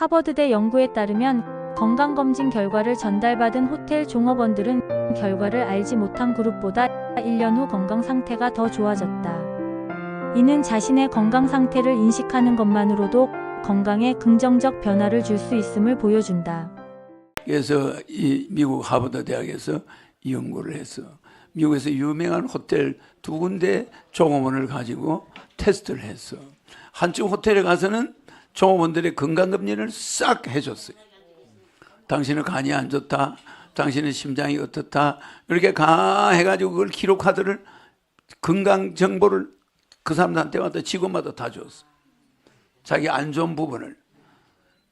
하버드대 연구에 따르면 건강검진 결과를 전달받은 호텔 종업원들은 결과를 알지 못한 그룹보다 1년 후 건강 상태가 더 좋아졌다. 이는 자신의 건강 상태를 인식하는 것만으로도 건강에 긍정적 변화를 줄 수 있음을 보여준다. 그래서 이 미국 하버드 대학에서 이 연구를 했어. 미국에서 유명한 호텔 두 군데 종업원을 가지고 테스트를 했어. 한쪽 호텔에 가서는 종업원들의 건강검진을 싹 해줬어요. 당신은 간이 안 좋다. 당신은 심장이 어떻다. 이렇게 가 해가지고 그걸 기록하들을 건강 정보를 그 사람들한테마다 직원마다 다 줬어. 자기 안 좋은 부분을.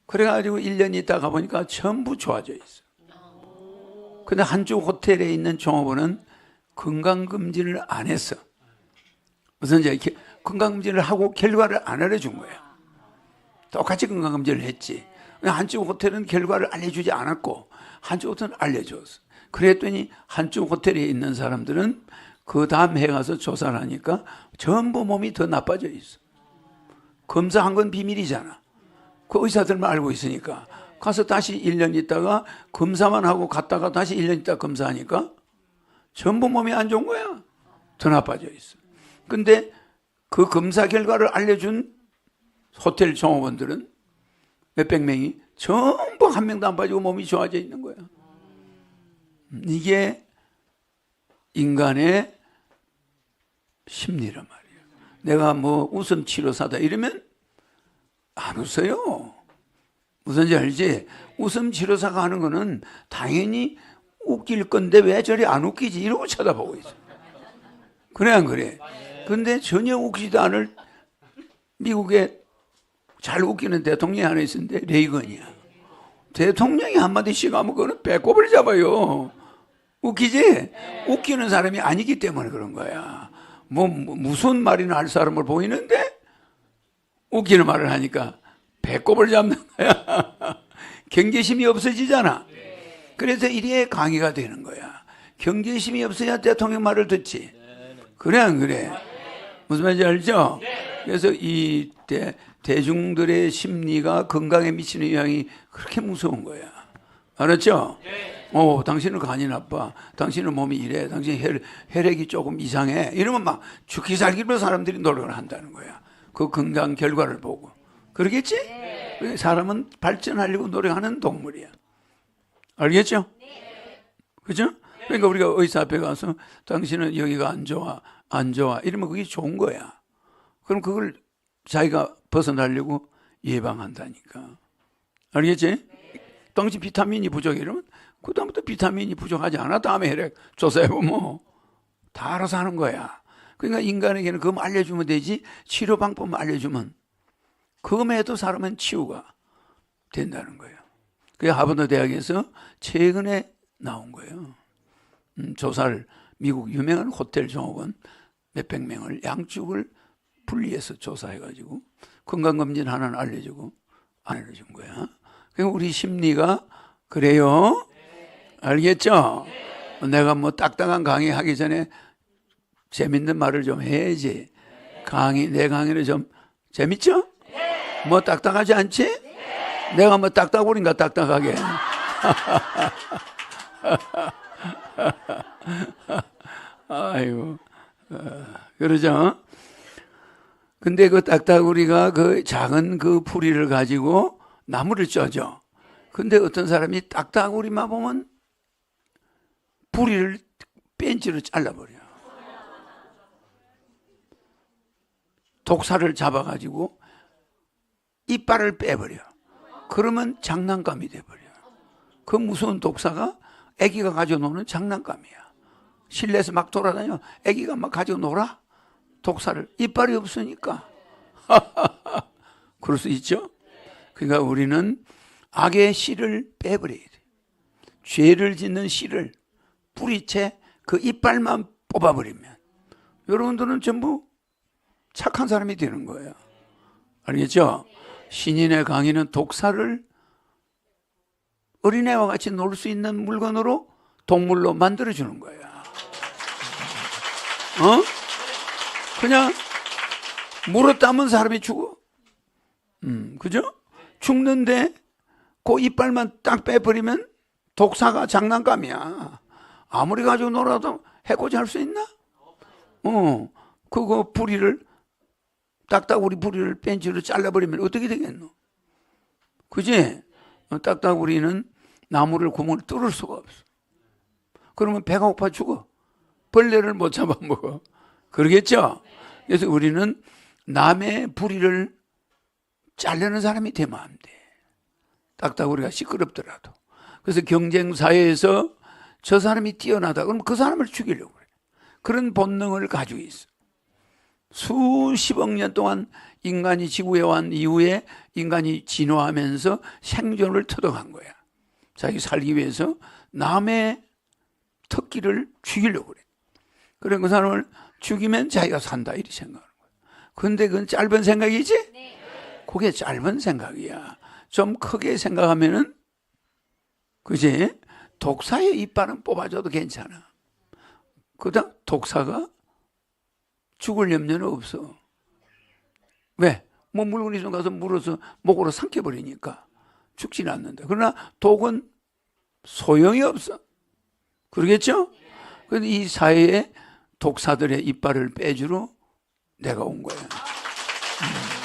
그래가지고 1년 있다 가보니까 전부 좋아져 있어. 근데 한쪽 호텔에 있는 종업원은 건강검진을 안 했어. 무슨 이제 건강검진을 하고 결과를 안 알려준 거야. 똑같이 건강검진을 했지. 한쪽 호텔은 결과를 알려주지 않았고 한쪽 호텔은 알려줬어. 그랬더니 한쪽 호텔에 있는 사람들은 그 다음 해 가서 조사를 하니까 전부 몸이 더 나빠져 있어. 검사한 건 비밀이잖아. 그 의사들만 알고 있으니까. 가서 다시 1년 있다가 검사만 하고 갔다가 다시 1년 있다 검사하니까 전부 몸이 안 좋은 거야. 더 나빠져 있어. 근데 그 검사 결과를 알려준 호텔 종업원들은 몇백 명이 전부 한 명도 안 빠지고 몸이 좋아져 있는 거야. 이게 인간의 심리란 말이에요. 내가 뭐 웃음 치료사다 이러면 안 웃어요. 무슨지 알지? 웃음 치료사가 하는 거는 당연히 웃길 건데 왜 저리 안 웃기지? 이러고 쳐다보고 있어. 그래, 안 그래? 근데 전혀 웃기지도 않을 미국에 잘 웃기는 대통령이 하나 있었는데 레이건이야. 대통령이 한마디씩 하면 그거는 배꼽을 잡아요. 웃기지? 웃기는 사람이 아니기 때문에 그런 거야. 뭐, 뭐 무슨 말이나 할 사람을 보이는데 웃기는 말을 하니까 배꼽을 잡는 거야. 경계심이 없어지잖아. 그래서 이래 강의가 되는 거야. 경계심이 없어야 대통령 말을 듣지. 그래 안 그래? 무슨 말인지 알죠? 그래서 이 대, 대중들의 심리가 건강에 미치는 영향이 그렇게 무서운 거야. 알았죠? 어, 당신은 간이 나빠. 당신은 몸이 이래. 당신 혈, 혈액이 조금 이상해. 이러면 막 죽기 살기로 사람들이 노력을 한다는 거야. 그 건강 결과를 보고. 그러겠지? 왜 사람은 발전하려고 노력하는 동물이야. 알겠죠? 그죠? 그러니까 우리가 의사 앞에 가서 당신은 여기가 안 좋아, 안 좋아. 이러면 그게 좋은 거야. 그럼 그걸 자기가 벗어나려고 예방한다니까. 알겠지? 당신 비타민이 부족해. 이러면 그다음부터 비타민이 부족하지 않아. 다음에 혈액 조사해보면 다 알아서 하는 거야. 그러니까 인간에게는 그거 알려주면 되지. 치료 방법 알려주면 그것만 도 사람은 치유가 된다는 거예요. 그게 하버드 대학에서 최근에 나온 거예요. 음, 조사를 미국 유명한 호텔 종업원 몇백 명을 양쪽을 분리해서 조사해가지고 건강검진 하나는 알려주고 안 알려준 거야. 그러니까 우리 심리가 그래요. 알겠죠? 내가 뭐 딱딱한 강의 하기 전에 재밌는 말을 좀 해야지. 강의, 내 강의를 좀 재밌죠? 뭐 딱딱하지 않지? 내가 뭐 딱딱거린가 딱딱하게. 아이고, 어, 그러죠? 근데 그 딱따구리가 그 작은 그 풀이를 가지고 나무를 쪄죠. 근데 어떤 사람이 딱따구리만 보면 뿌리를 벤치로 잘라버려. 독사를 잡아가지고 이빨을 빼버려. 그러면 장난감이 돼버려. 그 무서운 독사가 아기가 가지고 노는 장난감이야. 실내에서 막 돌아다녀. 아기가 막 가지고 놀아. 독사를 이빨이 없으니까. 그럴 수 있죠. 그러니까 우리는 악의 씨를 빼버려야 돼. 죄를 짓는 씨를 뿌리채 그 이빨만 뽑아버리면 여러분들은 전부 착한 사람이 되는 거예요. 알겠죠? 신인의 강의는 독사를 어린애와 같이 놀 수 있는 물건으로 동물로 만들어주는 거야. 어? 그냥 물어 따면 사람이 죽어. 음, 그죠? 죽는데 그 이빨만 딱 빼버리면 독사가 장난감이야. 아무리 가지고 놀아도 해코지 할 수 있나? 어, 그거 부리를 딱딱우리 부리를 벤치로 잘라버리면 어떻게 되겠노? 그지? 어, 딱딱우리는 나무를 구멍을 뚫을 수가 없어. 그러면 배가 고파 죽어. 벌레를 못 잡아먹어. 그러겠죠? 그래서 우리는 남의 부리를 자르는 사람이 되면 안 돼. 딱딱우리가 시끄럽더라도. 그래서 경쟁 사회에서 저 사람이 뛰어나다. 그럼 그 사람을 죽이려고 그래. 그런 본능을 가지고 있어. 수십억 년 동안 인간이 지구에 왔 이후에 인간이 진화하면서 생존을 터득한 거야. 자기 살기 위해서 남의 특기를 죽이려고 그래. 그래 그 사람을 죽이면 자기가 산다 이렇게 거야. 근데 그건 짧은 생각이지? 그게 짧은 생각이야. 좀 크게 생각하면은 그지? 독사의 이빨은 뽑아줘도 괜찮아. 그다음 독사가 죽을 염려는 없어. 왜? 뭐 물건이 좀 가서 물어서 목으로 삼켜버리니까 죽지는 않는다. 그러나 독은 소용이 없어. 그러겠죠? 그런데 이 사회에 독사들의 이빨을 빼주러 내가 온. 음.